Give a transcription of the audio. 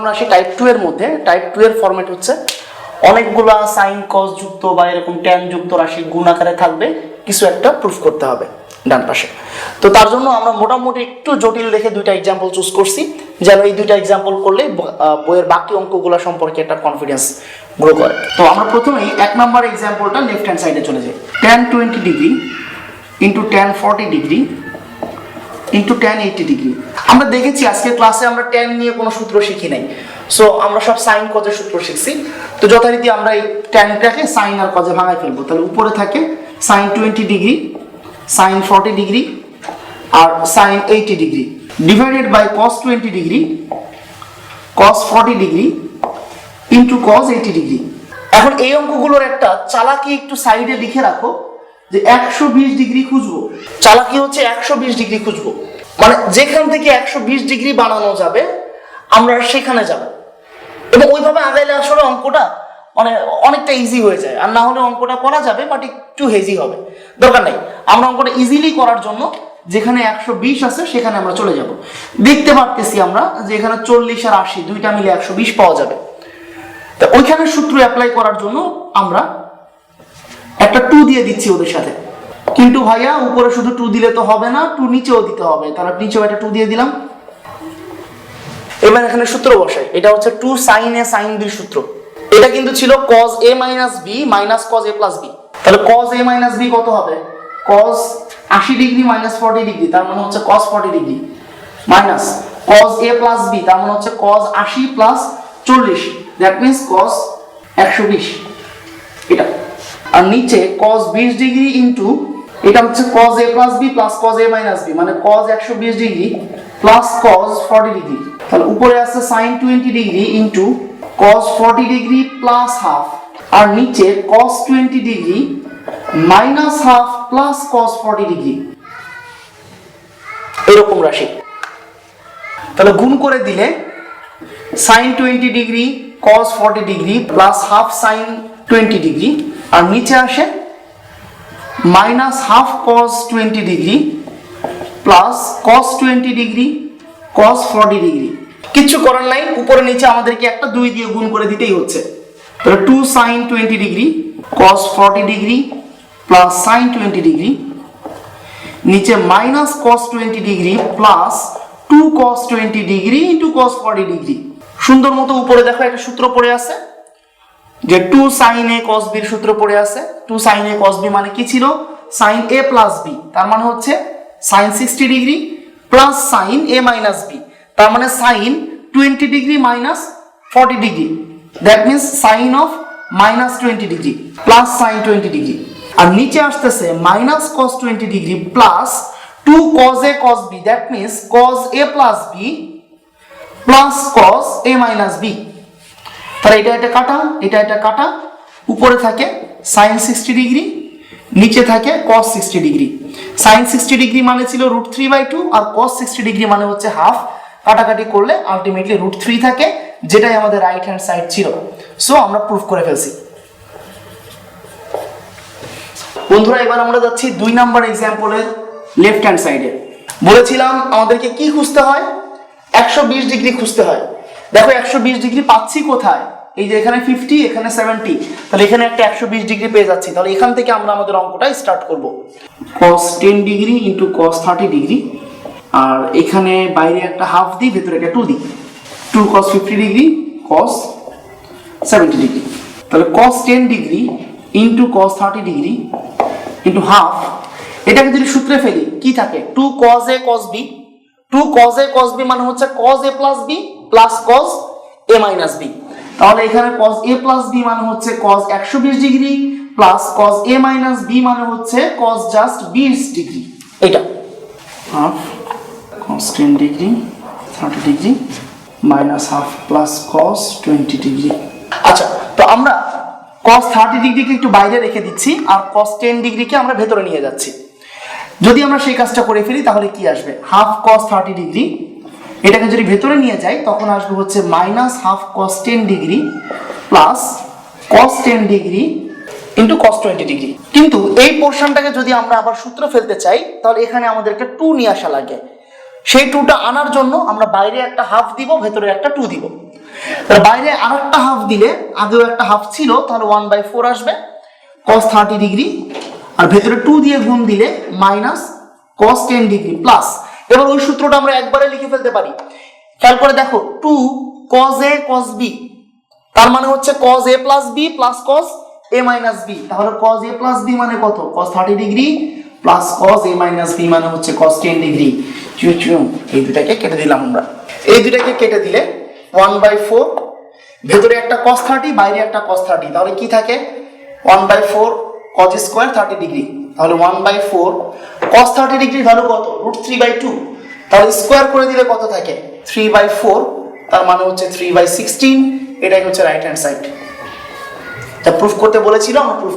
আমরা আসি type two এর মধ্যে টাইপ টু এর ফরম্যাট হচ্ছে অনেকগুলা সাইন কস যুক্ত বা এরকম ট্যান যুক্ত রাশি গুণ আকারে থাকবে, কিছু একটা প্রুফ করতে হবে ডান পাশে। তো তার জন্য আমরা মোটামুটি একটু জটিল দেখে দুইটা এক্সাম্পল চুজ করছি, যেন এই দুইটা এক্সাম্পল করলে বইয়ের বাকি অঙ্কগুলো সম্পর্কে একটা কনফিডেন্স গ্রো করে। তো আমরা প্রথমেই এক নম্বর এক্সাম্পলটা লেফট হ্যান্ড সাইডে চলে যাই। Tan twenty degree into tan forty degree into tan eighty degree আমরা দেখেছি আজকে ক্লাসে আমরা ট্যান নিয়ে কোনো সূত্র শিখি নাই। সো আমরা সব সাইন কজের সূত্র শিখছি। তো যথারীতি আমরা এই ট্যানটাকে সাইন আর কজে ভাঙাই ফেলব। তাহলে উপরে থাকে sine twenty degree sine forty degree R sine eighty degree divided by cos twenty degree cos forty degree into cos eighty degree এখন এই অঙ্কগুলোর একটা চালাকি একটু সাইডে লিখে রাখো যে একশো বিশ ডিগ্রি খুঁজবো। চালাকি হচ্ছে একশো বিশ ডিগ্রি খুঁজবো। মানে যেখান থেকে একশো বিশ ডিগ্রি বানানো যাবে, আমরা সেখানে যাব। এবং ওইভাবে আগাইলে আসলে অঙ্কটা মানে অনেকটা ইজি হয়ে যায়। আর না হলে অঙ্কটা করা যাবে বাট একটু হেজি হবে। দরকার নেই। আমরা অঙ্কটা ইজিলি করার জন্য যেখানে একশো বিশ আছে, সেখানে আমরা চলে যাব। দেখতে পারতেছি আমরা যে এখানে চল্লিশ আর আশি, দুইটা মিলে একশো বিশ পাওয়া যাবে। তা ওইখানে সূত্র অ্যাপ্লাই করার জন্য আমরা একটা টু দিয়ে দিচ্ছি ওদের সাথে। কিন্তু ভাইয়া, উপরে শুধু টু দিলে তো হবে না টু নিচেও দিতে হবে। তাহলে নিচেও একটা টু দিয়ে দিলাম। এবার এখানে সূত্র বসাই। এটা হচ্ছে টু সাইন এ সাইন বির সূত্র। এটা কিন্তু ছিল cos a minus B minus cos a plus B তাহলে cos a মাইনাস বি কত হবে? cos আশি ডিগ্রি মাইনাস ফর্টি ডিগ্রি তার মানে হচ্ছে cos forty degree minus cos a plus B তার মানে হচ্ছে cos আশি প্লাস চল্লিশ। দ্যাট মিনস cos একশো বিশ। এটা। আর নিচে cos 20 ডিগ্রি ইনটু এটা হচ্ছে cos a plus b plus cos a minus b মানে cos 120 degree plus cos 40 degree তাহলে উপরে আছে sin 20 degree into cos 40 degree plus half আর নিচে cos 20 degree minus half plus cos 40 degree এরকম রাশি। তাহলে গুণ করে দিলে sine twenty degree cos forty degree plus half sine twenty degree আর নিচে আসে minus half cos twenty degree plus cos twenty degree cos forty degree. কিচ্ছু করার নাই, উপরে নিচে আমাদেরকে একটা দুই দিয়ে গুণ করে দিতেই হচ্ছে। তাহলে two sine twenty degree cos forty degree plus sine twenty degree. নিচে minus cos twenty degree plus two cos twenty degree into cos forty degree. সুন্দর মতো উপরে দেখো, একটা সূত্র পড়ে আছে। যে টু সাইন এ কস বির সূত্র পড়ে আছে। Two sine A cos B মানে কি ছিল? সাইন এ প্লাস বি তার মানে হচ্ছে sine sixty degree plus sine A minus B তার মানে sine twenty degree minus forty degree. That means sine of minus twenty degree plus sine twenty degree. আর নিচে আসতেছে minus cos twenty degree plus two cos A cos B that means cos A plus B plus cos A minus B তাহলে এটা এটা কাটা, এটা এটা কাটা। উপরে থাকে সাইন সিক্সটি ডিগ্রি নিচে থাকে cos sixty degree sine sixty degree মানে ছিল রুট থ্রি বাই টু আর কস সিক্সটি ডিগ্রি মানে হচ্ছে হাফ কাটাকাটি করলে আলটিমেটলি রুট থ্রি থাকে, যেটাই আমাদের রাইট হ্যান্ড সাইড ছিল। সো আমরা প্রুফ করে ফেলছি। বন্ধুরা, এবার আমরা যাচ্ছি দুই নাম্বার এক্সাম্পলের লেফট হ্যান্ড সাইডে বলেছিলাম আমাদেরকে কি খুঁজতে হয়? একশো বিশ ডিগ্রি খুঁজতে হয়। দেখো একশো বিশ ডিগ্রি পাচ্ছি কোথায়? এই যে এখানে ফিফটি এখানে সেভেন্টি তাহলে এখানে একটা একশো বিশ ডিগ্রি পেয়ে যাচ্ছি। তাহলে এখান থেকে আমরা আমাদের অঙ্কটা স্টার্ট করব। Cos ten degree into cos thirty degree. আর এখানে বাইরে একটা হাফ দিই, ভেতরে একটা টু দিই। Two cos fifty degree cos seventy degree. তাহলে cos ten degree into cos thirty degree into half এটাকে যদি সূত্রে ফেলি, কি থাকে? Two cos A cos B two cos A cos B মানে হচ্ছে cos A plus B plus cos A minus B তাহলে এখানে কজ এ প্লাস বি মানে হচ্ছে কজ একশো বিশ degree plus cos A minus B মানে হচ্ছে কজ জাস্ট বিশ ডিগ্রি। এটা। Half cos ten degree thirty degree minus half plus cos twenty degree. আচ্ছা তো আমরা কস থার্টি ডিগ্রিকে একটু বাইরে রেখে দিচ্ছি আর কস টেন ডিগ্রিকে আমরা ভেতরে নিয়ে যাচ্ছি। যদি আমরা সেই কাজটা করে ফেলি তাহলে কি আসবে? হাফ কস থার্টি ডিগ্রি এটাকে যদি ভেতরে নিয়ে যাই, তখন আসবে হচ্ছে minus half cos ten degree plus cos ten degree into cos twenty degree কিন্তু এই পোর্শনটাকে যদি আমরা আবার সূত্র ফেলতে চাই, তাহলে এখানে আমাদেরকে টু নিয়ে আসা লাগে। সেই টুটা আনার জন্য আমরা বাইরে একটা হাফ দিব, ভেতরে একটা টু দিব। তাহলে বাইরে আর একটা হাফ দিলে, আগেও একটা হাফ ছিল, তাহলে ওয়ান বাই ফোর আসবে কস থার্টি ডিগ্রি আর ভেতরে টু দিয়ে গুণ দিলে minus cos ten degree plus এবার ওই সূত্রটা আমরা একবারে লিখে ফেলতে পারি। খেয়াল করে দেখো two cos A cos B তার মানে হচ্ছে cos A plus B plus cos A minus B তাহলে কজ এ প্লাস বি মানে কত? Cos thirty degree plus cos A minus B মানে হচ্ছে কজ টেন ডিগ্রি এই দুটাকে কেটে দিলাম আমরা। এই দুটাকে কেটে দিলে ওয়ান বাই ফোর ভেতরে একটা কস থার্টি বাইরে একটা কস থার্টি তাহলে কি থাকে? One by four cos square thirty degree তাহলে one by four cos thirty degree value কত? রুট থ্রি বাই টু তাহলে স্কোয়ার করে দিলে কত থাকে? থ্রি বাই ফোর তার মানে হচ্ছে থ্রি বাই সিক্সটিন এটাই হচ্ছে রাইট হ্যান্ড সাইড তা প্রুফ করতে বলেছিল আমরা প্রুফ